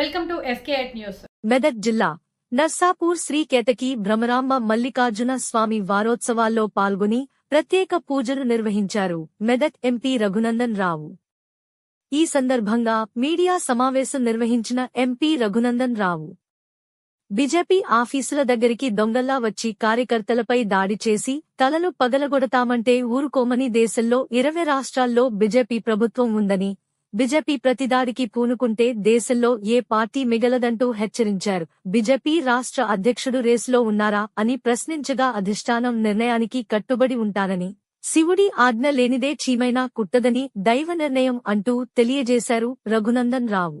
Fake news. Medak జిల్లా నర్సాపూర్ శ్రీ కేతకి భ్రమరాంబ మల్లికార్జున స్వామి వారోత్సవాల్లో పాల్గొని ప్రత్యేక పూజలు నిర్వహించారు మెదక్ ఎంపీ రఘునందన్ రావు. ఈ సందర్భంగా మీడియా సమావేశం నిర్వహించిన ఎంపీ రఘునందన్ రావు. బీజేపీ ఆఫీసుల దగ్గరికి దొంగల్లా వచ్చి కార్యకర్తలపై దాడి చేసి తలలు పగలగొడతామంటే ఊరుకోమని దేశంలో ఇరవై రాష్ట్రాల్లో బీజేపీ ప్రభుత్వం ఉందని బీజేపీ ప్రతిదాడికి పూనుకుంటే దేశంలో ఏ పార్టీ మిగలదంటూ హెచ్చరించారు. బీజేపీ రాష్ట్ర అధ్యక్షుడు రేసులో ఉన్నారా అని ప్రశ్నించగా అధిష్టానం నిర్ణయానికి కట్టుబడి ఉంటానని శివుడి ఆజ్ఞ లేనిదే చీమైనా కుట్టదని దైవ నిర్ణయం అంటూ తెలియజేశారు రఘునందన్ రావు.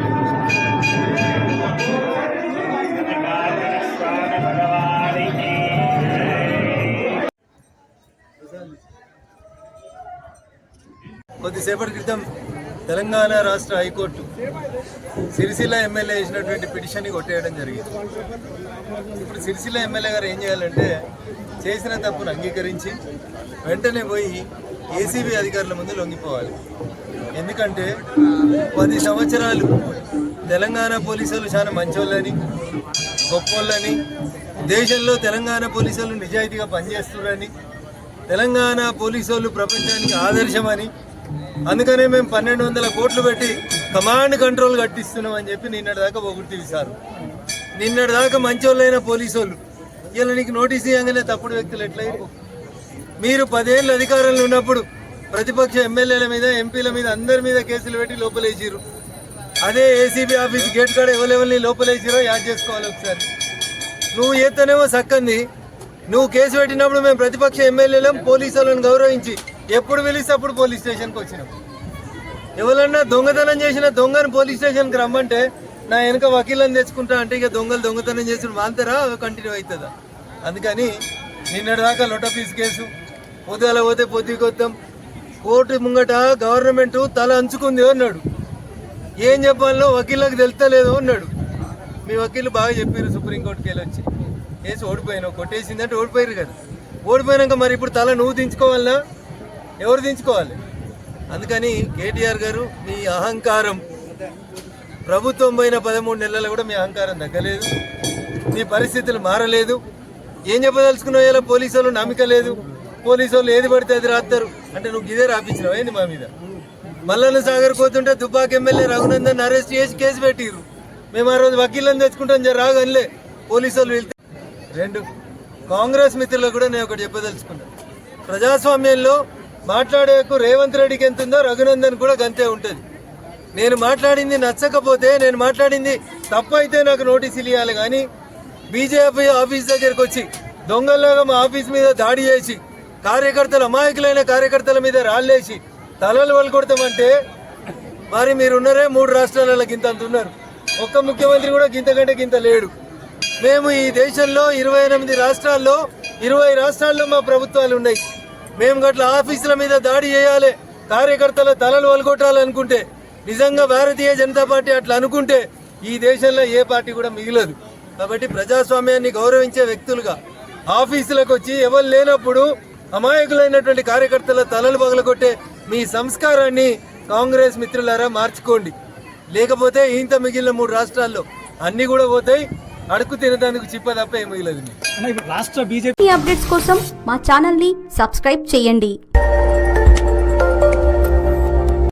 కొద్దిసేపటి క్రితం తెలంగాణ రాష్ట్ర హైకోర్టు సిరిసిల్ల ఎమ్మెల్యే చేసినటువంటి పిటిషన్ని కొట్టేయడం జరిగింది. ఇప్పుడు సిరిసిల్ల ఎమ్మెల్యే గారు ఏం చేయాలంటే చేసిన తప్పును అంగీకరించి వెంటనే పోయి ఏసీబీ అధికారుల ముందు లొంగిపోవాలి. ఎందుకంటే పది సంవత్సరాలు తెలంగాణ పోలీసులు చాలా మంచోళ్ళని గొప్పోళ్ళని దేశంలో తెలంగాణ పోలీసులు నిజాయితీగా పనిచేస్తున్నారని తెలంగాణ పోలీసులు ప్రపంచానికి ఆదర్శమని అందుకనే మేము పన్నెండు వందల కోట్లు పెట్టి కమాండ్ కంట్రోల్ కట్టిస్తున్నాం అని చెప్పి నిన్నటి దాకా పొగుడు తీశారు. నిన్నటి దాకా మంచోళ్ళైన పోలీసోళ్ళు. ఇలా నీకు నోటీస్ ఇవ్వగానే తప్పుడు వ్యక్తులు ఎట్లయిరు? మీరు పదేళ్ళు అధికారంలో ఉన్నప్పుడు ప్రతిపక్ష ఎమ్మెల్యేల మీద ఎంపీల మీద అందరి మీద కేసులు పెట్టి లోపలేసిరు అదే ఏసీబీ ఆఫీస్ గేట్ కాడ ఎవరెవరిని లోపలేసిరో యాడ్ చేసుకోవాలి ఒకసారి. నువ్వు ఏతనేమో సక్కంది. నువ్వు కేసు పెట్టినప్పుడు మేము ప్రతిపక్ష ఎమ్మెల్యేలం పోలీసులను గౌరవించి ఎప్పుడు పిలిస్తే అప్పుడు పోలీస్ స్టేషన్కి వచ్చినాం. ఎవరన్నా దొంగతనం చేసిన దొంగను పోలీస్ స్టేషన్కి రమ్మంటే నా వెనక వకీలను తెచ్చుకుంటా అంటే ఇక దొంగలు దొంగతనం చేసిన మాంతరా కంటిన్యూ అవుతుందా? అందుకని నిన్నటి దాకా లొటపీస్ కేసు పొద్దుగల పోతే పొద్దుకొద్దాం కోర్టు ముంగట గవర్నమెంట్ తల అంచుకుంది అన్నాడు. ఏం చెప్పాలో వకీళ్ళకి తెలుస్తలేదు అన్నాడు. మీ వకీలు బాగా చెప్పారు సుప్రీంకోర్టుకి వెళ్ళి వచ్చి కేసు ఓడిపోయినావు కొట్టేసిందంటే ఓడిపోయారు కదా. ఓడిపోయినాక మరి ఇప్పుడు తల నువ్వు దించుకోవాలా ఎవరు దించుకోవాలి? అందుకని కేటీఆర్ గారు మీ అహంకారం. ప్రభుత్వం పోయిన పదమూడు నెలలు కూడా మీ అహంకారం తగ్గలేదు. మీ పరిస్థితులు మారలేదు. ఏం చెప్పదలుచుకున్నావు ఇలా పోలీసు వాళ్ళు నమ్మిక లేదు? పోలీసు వాళ్ళు ఏది పడితే అది రాస్తారు అంటే నువ్వు ఇదే రాపించినావు? ఏంది మా మీద? మల్లన్న సాగర్ పోతుంటే దుబ్బాక ఎమ్మెల్యే రఘునందన్ అరెస్ట్ చేసి కేసు పెట్టిరు మేము ఆ రోజు వకీలను తెచ్చుకుంటాం జర రాగనిలే. పోలీసు వాళ్ళు వెళ్తే. రెండు కాంగ్రెస్ మిత్రులకు కూడా నేను ఒకటి చెప్పదలుచుకున్నాను ప్రజాస్వామ్యంలో మాట్లాడేకు రేవంత్ రెడ్డికి ఎంత ఉందో రఘునందన్ కూడా గంతే ఉంటుంది. నేను మాట్లాడింది నచ్చకపోతే నేను మాట్లాడింది తప్పైతే నాకు నోటీసులు ఇవ్వాలి కానీ బీజేపీ ఆఫీస్ దగ్గరికి వచ్చి దొంగల్లాగా మా ఆఫీస్ మీద దాడి చేసి కార్యకర్తలు అమాయకులైన కార్యకర్తల మీద రాళ్ళేసి తలలు వలకొడతామంటే మరి మీరున్నరే మూడు రాష్ట్రాలలో గింత అంత ఉన్నారు. ఒక్క ముఖ్యమంత్రి కూడా గింత కంటే గింత లేడు. మేము ఈ దేశంలో ఇరవై ఎనిమిది రాష్ట్రాల్లో ఇరవై రాష్ట్రాల్లో మా ప్రభుత్వాలు ఉన్నాయి. మేము గట్ల ఆఫీసుల మీద దాడి చేయాలి కార్యకర్తల తలలు వలగొట్టాలనుకుంటే నిజంగా భారతీయ జనతా పార్టీ అట్లా అనుకుంటే ఈ దేశంలో ఏ పార్టీ కూడా మిగిలదు. కాబట్టి ప్రజాస్వామ్యాన్ని గౌరవించే వ్యక్తులుగా ఆఫీసులకు వచ్చి ఎవరు లేనప్పుడు అమాయకులైనటువంటి కార్యకర్తల తలలు పగలగొట్టే మీ సంస్కారాన్ని కాంగ్రెస్ మిత్రులారా మార్చుకోండి. లేకపోతే ఇంత మిగిలిన మూడు రాష్ట్రాల్లో అన్నీ కూడా పోతాయి. అడుగు తినడానికి చిప్ప తప్ప ఏం మిగిలదు మీకు అన్న, ఇప్పుడు రాష్ట్ర బీజేపీ అప్డేట్స్ కోసం మా ఛానల్ని సబ్స్క్రైబ్ చేయండి.